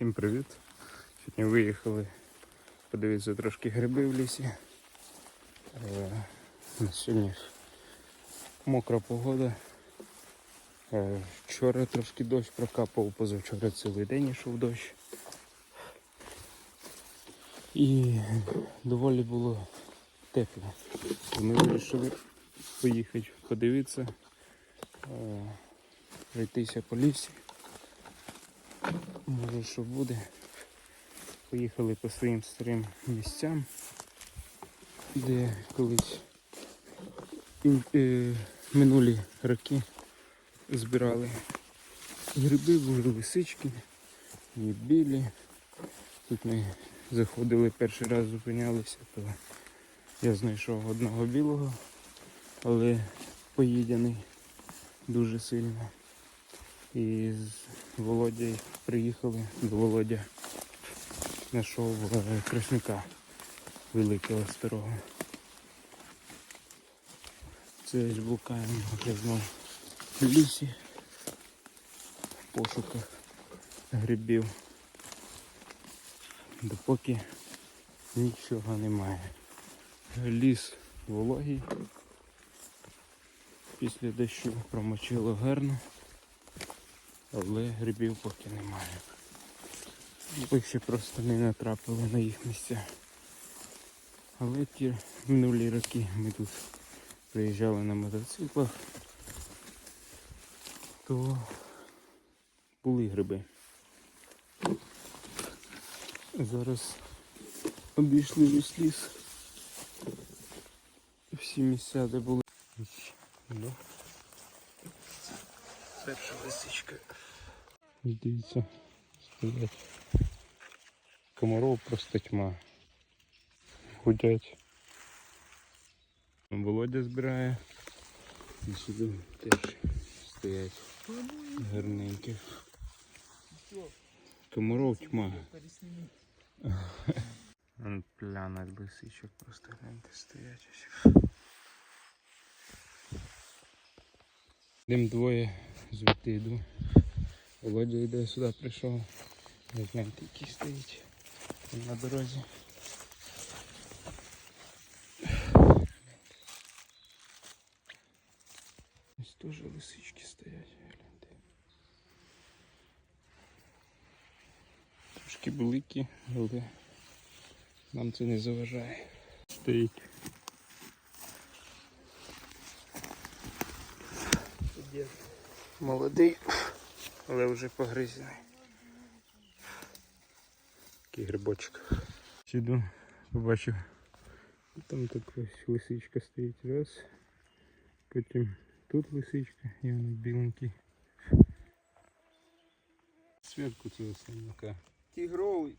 Всім привіт! Сьогодні виїхали подивитися трошки гриби в лісі. Сьогодні мокра погода. Е, Вчора трошки дощ прокапав, позавчора цілий день йшов дощ. І доволі було тепло. Ми вирішили поїхати подивитися, е, пройтися по лісі. Може що буде. Поїхали по своїм старим місцям, де колись е, минулі роки збирали гриби, були лисички і білі. Тут ми заходили перший раз, зупинялися, то я знайшов одного білого, але поїдений дуже сильно. І з Володя приїхали до Володя. Знайшов е, красника великого старого. Це ж блукаємо вже знову в лісі в пошуках грибів. Допоки нічого немає. Ліс вологий. Після дощу промочило гарно але грибів поки немає. Ми ще просто не натрапили на їх місця. Але ті минулі роки ми тут приїжджали на мотоциклах, то були гриби. Зараз обійшли весь ліс. Всі місця, де були. Перша лисичка. Дивіться, стоять. Комаров просто тьма. Гудять. Володя збирає. І сюди теж стоять гарненькі. Комаров тьма. Пляна лисичок просто гляньте стоять. ось. Йдемо двоє, звідти йду. Володя йде сюди прийшов. Не знаєте, який стоїть на дорозі. Ось теж лисички стоять, гляньте. Трошки великі, але нам це не заважає. Стоїть. Молодий, але вже погризений. Такий грибочок. Сіду, побачив. Там така ось лисичка стоїть раз. Потім тут лисичка і вона біленький. Сверку цього сильника. Тигровый.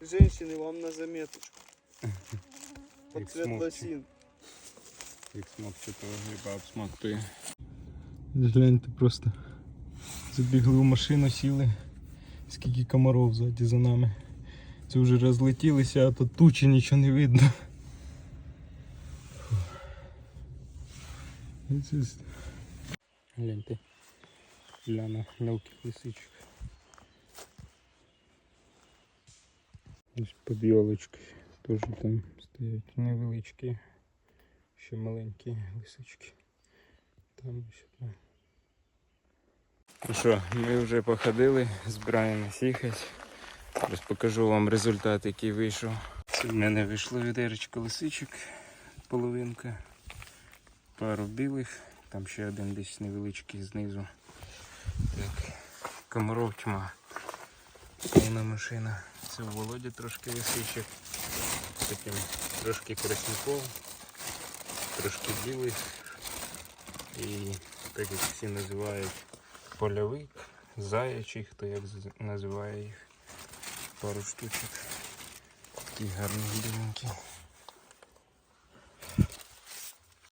Женщины, вам на заметочку. Под цвет лосин. Як смокчатого гриба обсмактує. Гляньте просто. Забігли в машину, сіли. Скільки комаров ззаді за нами. Це вже розлетілися, а тут тучі нічого не видно. З- Гляньте. Ляна мелких лисичок. Ось під йолочкою теж там стоять невеличкі, ще маленькі лисички. Там ще там. Ну що, ми вже походили, збираємось їхати. Зараз покажу вам результат, який вийшов. В мене вийшло відеречко лисичок, половинка, пару білих, там ще один десь невеличкий знизу. Так, комаров тьма. Повна машина. Це у Володі трошки лисичок. Потім трошки красников, трошки білий. І так як всі називають польовик, заячий, хто як називає їх. Пару штучок. Такі гарні біленькі.